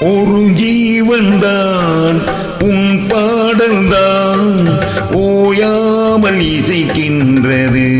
ஒரு ஜீவன்தான் உன் பாடல்தான் ஓயாமல் இசைக்கின்றது.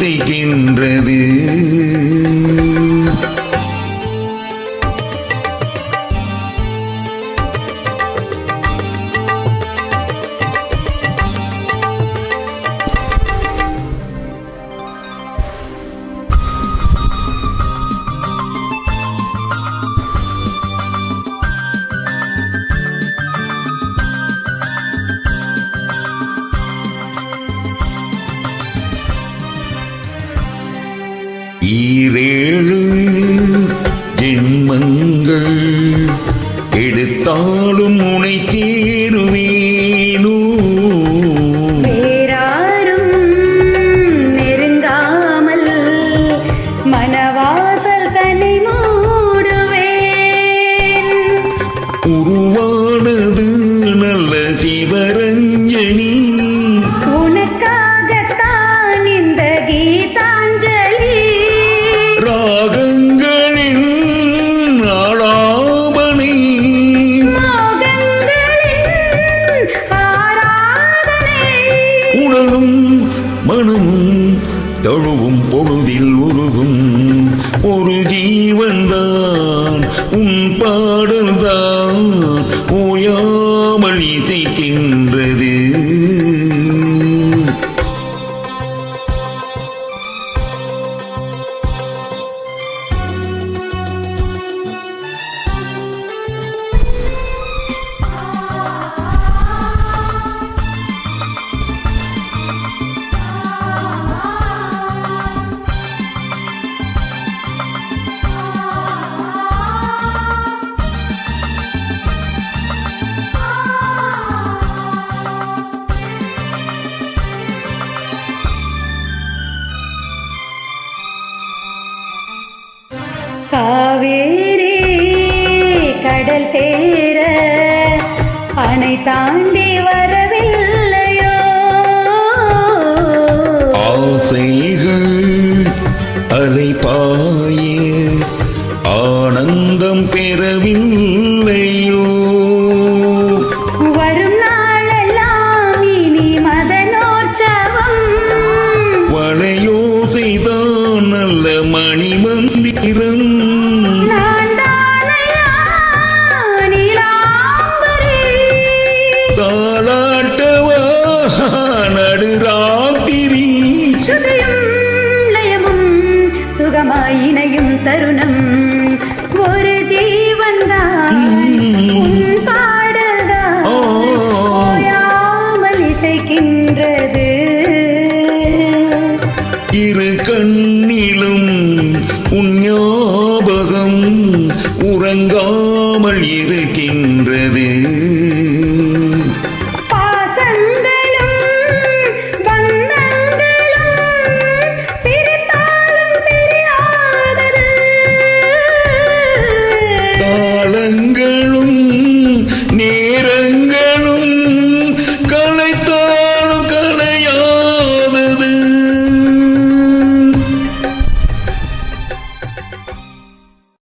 செய்கின்றது. ஈரேழு ஜென்மங்கள் எடுத்தாலும் உனை சேருவேனோ வேறாரும் நெருங்காமல் மனவாசல் தன்னை மூடுவேன். உருவானது நல்ல சிவரஞ்சனி நாகங்களின் ஆளாபனை உடலும் மனமும் தழுவும் பொழுதில் உருகும். ஒரு ஜீவன்தான் உன் பாடல்தான் ஓயாமல் இசைக்கின்றது கடல் சேர அணை தாண்டி வரவில்லையோ? ஆசைகள் அலைபாய ஆனந்தம் பெறவில்லையோ? வரும் நாளெல்லாம் இனி மதனோற்சவம். வளையோசைதான் நல்ல மணிமந்திரம். இரு கண்ணிலும் உன் ஞாபகம் உறங்காமல் இருக்கின்றது.